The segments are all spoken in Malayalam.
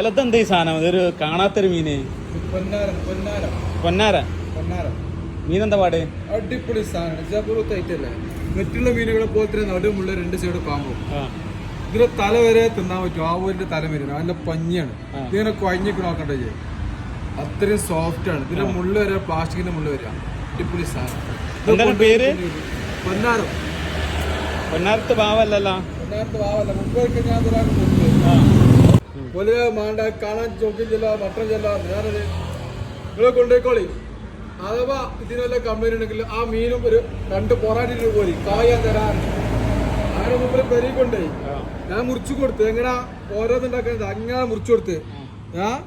അല്ല ഇതെന്താ ഈ സാധനം? ഇതൊരു കാണാത്തൊരു മീന്. പൊന്നാരം മീനെന്താ പാട്? അടിപൊളി മറ്റുള്ള മീനുകളെ പോലത്തെ നടുമുള്ള രണ്ട് സൈഡ് പാമ്പും. ഇതിലെ തല വരെ തിന്നാൻ പറ്റും. ആവൂരിന്റെ തല വരെ നല്ല പഞ്ഞിയാണ്. ഇതിങ്ങനെ കൊഞ്ഞൊക്കെ നോക്കണ്ട ചെയ്യും. അത്രയും സോഫ്റ്റ് ആണ്. ഇതിന്റെ മുള്ള വരെ പ്ലാസ്റ്റിക്കിന്റെ മുള്ള വരിക അടിപൊളി സാധനം. പേര്? പൊന്നാരം. പൊന്നാരത്ത് പാവല്ലല്ലോ പൊന്നാരത്ത് പാവല്ല മുമ്പ് ഞാൻ ഒരാൾക്ക് പോലെ മാണ്ട കാണാൻ ചോക്കില്ല മട്ടൻ ചെല്ല നേരത് നിങ്ങളെ കൊണ്ടുപോയിക്കോളി. അഥവാ ഇതിനെല്ലാം കമ്പനി ഉണ്ടെങ്കിൽ ആ മീനും ഒരു രണ്ട് പൊറാട്ടി രൂപ പോയി കായാൻ തരാൻ. അങ്ങനെ മുമ്പിൽ പെരി കൊണ്ടേ ഞാൻ മുറിച്ചു കൊടുത്തു. എങ്ങനെ ഓരോന്നുണ്ടാക്കുന്നത് അങ്ങനെ മുറിച്ചു കൊടുത്ത്. ഞാൻ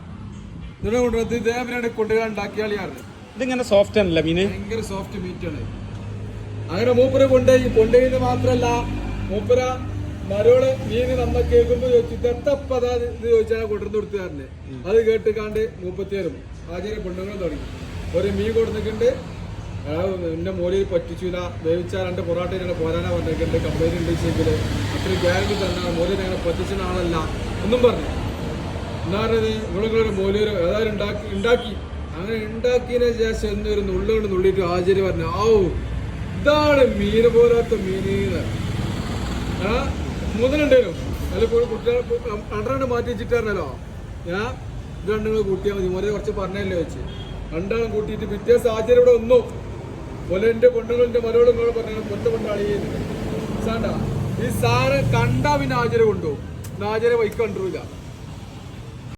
ഇതിനെ കൊണ്ടുവന്ന് ഇതേവരെ കൊണ്ടുപോയി ഉണ്ടാക്കിയാളിയാണ് ഇതിങ്ങനെ സോഫ്റ്റ് ആണല്ല മീന്? ഭയങ്കര സോഫ്റ്റ് മീറ്റ് ആണ്. അങ്ങനെ മൂപ്പര് കൊണ്ടുപോയി. കൊണ്ടുപോയി മാത്രല്ല മൂപ്പര മരോൾ മീന് നമ്മ കേൾക്കുമ്പോ ചോദിച്ചു ഇതെത്തപ്പതാ ഇത് ചോദിച്ചാൽ കൊണ്ടുവന്ന് കൊടുത്തുകാരനെ അത് കേട്ട് കാണ്ട് മൂപ്പത്തിയേരും ആചാര്യ പെണ്ണുങ്ങൾ തുടങ്ങി. ഒരു മീൻ കൊടുത്തിട്ടുണ്ട് എന്റെ മോലിൽ പറ്റിച്ചില്ല വേവിച്ച രണ്ട് പൊറാട്ട ഞങ്ങൾ പോരാനാ പറഞ്ഞിട്ടുണ്ട് കംപ്ലൈന്റ് ഉണ്ടെങ്കിൽ അത്രയും ഗ്യാരണ്ടി തന്നെ. മോലി ഞങ്ങളെ പറ്റിച്ചിരുന്ന ആളല്ല. ഒന്നും പറഞ്ഞു. എന്നാറത് നിങ്ങളിങ്ങളൊരു മോലൂര് ഏതായാലും ഉണ്ടാക്കി ഉണ്ടാക്കി. അങ്ങനെ ഉണ്ടാക്കിയതിനു ശേഷം എന്നൊരു നുള്ളുകൊണ്ട് നുള്ളിട്ട് ആചാര്യ പറഞ്ഞു ഔ ഇതാണ് മീന് പോരാത്ത മീനീന്ന്. ആ രണ്ടെണ്ണം മാറ്റി വെച്ചിട്ടായിരുന്നല്ലോ. ഞാൻ രണ്ടുങ്ങൾ കൂട്ടിയാൽ മതി. മോലെ കുറച്ച് പറഞ്ഞല്ലോ വെച്ച്. രണ്ടാളും കൂട്ടിയിട്ട് പിറ്റേ സാഹചര്യം ഇവിടെ ഒന്നു പോലെ എന്റെ പെണ്ണുങ്ങളുടെ മരോടും കൂടെ പറഞ്ഞു കൊണ്ടാളി സാണ്ട ഈ സാറ് കണ്ടാ പിന്നെ ആചാര്യ കൊണ്ടുപോകും ആചാര്യ വൈക്ക്